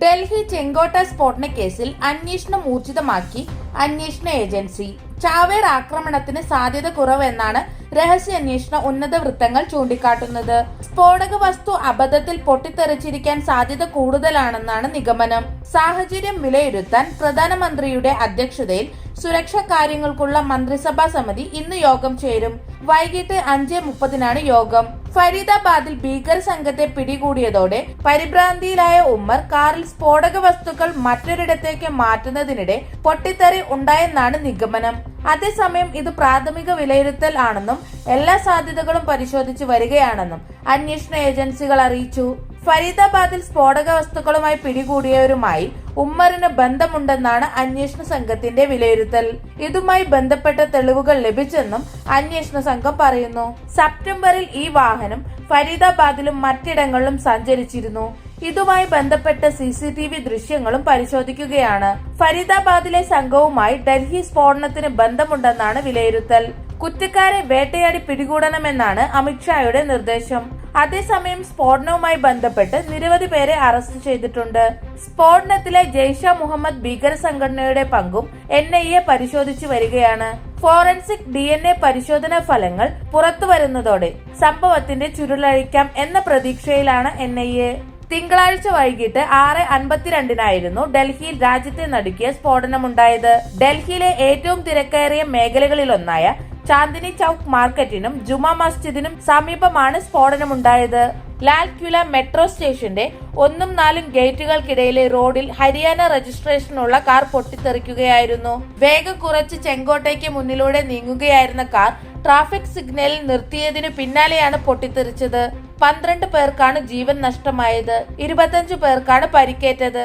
ഡൽഹി ചെങ്കോട്ട സ്ഫോടന കേസിൽ അന്വേഷണം ഊർജിതമാക്കി അന്വേഷണ ഏജൻസി. ചാവേർ ആക്രമണത്തിന് സാധ്യത കുറവെന്നാണ് രഹസ്യാന്വേഷണ ഉന്നത വൃത്തങ്ങൾ ചൂണ്ടിക്കാട്ടുന്നത്. സ്ഫോടക വസ്തു അബദ്ധത്തിൽ പൊട്ടിത്തെറിച്ചിരിക്കാൻ സാധ്യത കൂടുതലാണെന്നാണ് നിഗമനം. സാഹചര്യം വിലയിരുത്താൻ പ്രധാനമന്ത്രിയുടെ അധ്യക്ഷതയിൽ സുരക്ഷാ കാര്യങ്ങൾക്കുള്ള മന്ത്രിസഭാ സമിതി ഇന്ന് യോഗം ചേരും. വൈകിട്ട് അഞ്ച് മുപ്പതിനാണ് യോഗം. ഫരീദാബാദിൽ ഭീകര സംഘത്തെ പിടികൂടിയതോടെ പരിഭ്രാന്തിയിലായ ഉമ്മർ കാറിൽ സ്ഫോടക വസ്തുക്കൾ മറ്റൊരിടത്തേക്ക് മാറ്റുന്നതിനിടെ പൊട്ടിത്തെറി ഉണ്ടായെന്നാണ് നിഗമനം. അതേസമയം ഇത് പ്രാഥമിക വിലയിരുത്തൽ ആണെന്നും എല്ലാ സാധ്യതകളും പരിശോധിച്ച് വരികയാണെന്നും അന്വേഷണ ഏജൻസികൾ അറിയിച്ചു. ഫരീദാബാദിൽ സ്ഫോടക വസ്തുക്കളുമായി പിടികൂടിയവരുമായി ഉമ്മറിന് ബന്ധമുണ്ടെന്നാണ് അന്വേഷണ സംഘത്തിന്റെ വിലയിരുത്തൽ. ഇതുമായി ബന്ധപ്പെട്ട തെളിവുകൾ ലഭിച്ചെന്നും അന്വേഷണ സംഘം പറയുന്നു. സെപ്റ്റംബറിൽ ഈ വാഹനം ഫരീദാബാദിലും മറ്റിടങ്ങളിലും സഞ്ചരിച്ചിരുന്നു. ഇതുമായി ബന്ധപ്പെട്ട സി സി ടി വി ദൃശ്യങ്ങളും പരിശോധിക്കുകയാണ്. ഫരീദാബാദിലെ സംഘവുമായി ഡൽഹി സ്ഫോടനത്തിന് ബന്ധമുണ്ടെന്നാണ് വിലയിരുത്തൽ. കുറ്റക്കാരെ വേട്ടയാടി പിടികൂടണമെന്നാണ് അമിത്ഷായുടെ നിർദ്ദേശം. അതേസമയം സ്ഫോടനവുമായി ബന്ധപ്പെട്ട് നിരവധി പേരെ അറസ്റ്റ് ചെയ്തിട്ടുണ്ട്. സ്ഫോടനത്തിലെ ജെയ്ഷ മുഹമ്മദ് ഭീകര സംഘടനയുടെ പങ്കും എൻ ഐ എ പരിശോധിച്ചു വരികയാണ്. ഫോറൻസിക് ഡി എൻ എ പരിശോധനാ ഫലങ്ങൾ പുറത്തുവരുന്നതോടെ സംഭവത്തിന്റെ ചുരുളഴിക്കാം എന്ന പ്രതീക്ഷയിലാണ് എൻ ഐ എ. തിങ്കളാഴ്ച വൈകിട്ട് ആറ് അൻപത്തിരണ്ടിനായിരുന്നു ഡൽഹിയിൽ രാജ്യത്തെ നടുക്കിയ സ്ഫോടനമുണ്ടായത്. ഡൽഹിയിലെ ഏറ്റവും തിരക്കേറിയ മേഖലകളിലൊന്നായ ചാന്ദിനി ചൌക്ക് മാർക്കറ്റിനും ജുമാ മസ്ജിദിനും സമീപമാണ് സ്ഫോടനമുണ്ടായത്. ലാൽ ക്വില മെട്രോ സ്റ്റേഷന്റെ ഒന്നും നാലും ഗേറ്റുകൾക്കിടയിലെ റോഡിൽ ഹരിയാന രജിസ്ട്രേഷനുള്ള കാർ പൊട്ടിത്തെറിക്കുകയായിരുന്നു. വേഗം കുറച്ച് ചെങ്കോട്ടയ്ക്ക് മുന്നിലൂടെ നീങ്ങുകയായിരുന്ന കാർ ട്രാഫിക് സിഗ്നലിൽ നിർത്തിയതിനു പിന്നാലെയാണ് പൊട്ടിത്തെറിച്ചത്. പന്ത്രണ്ട് പേർക്കാണ് ജീവൻ നഷ്ടമായത്. ഇരുപത്തഞ്ചു പേർക്കാണ് പരിക്കേറ്റത്.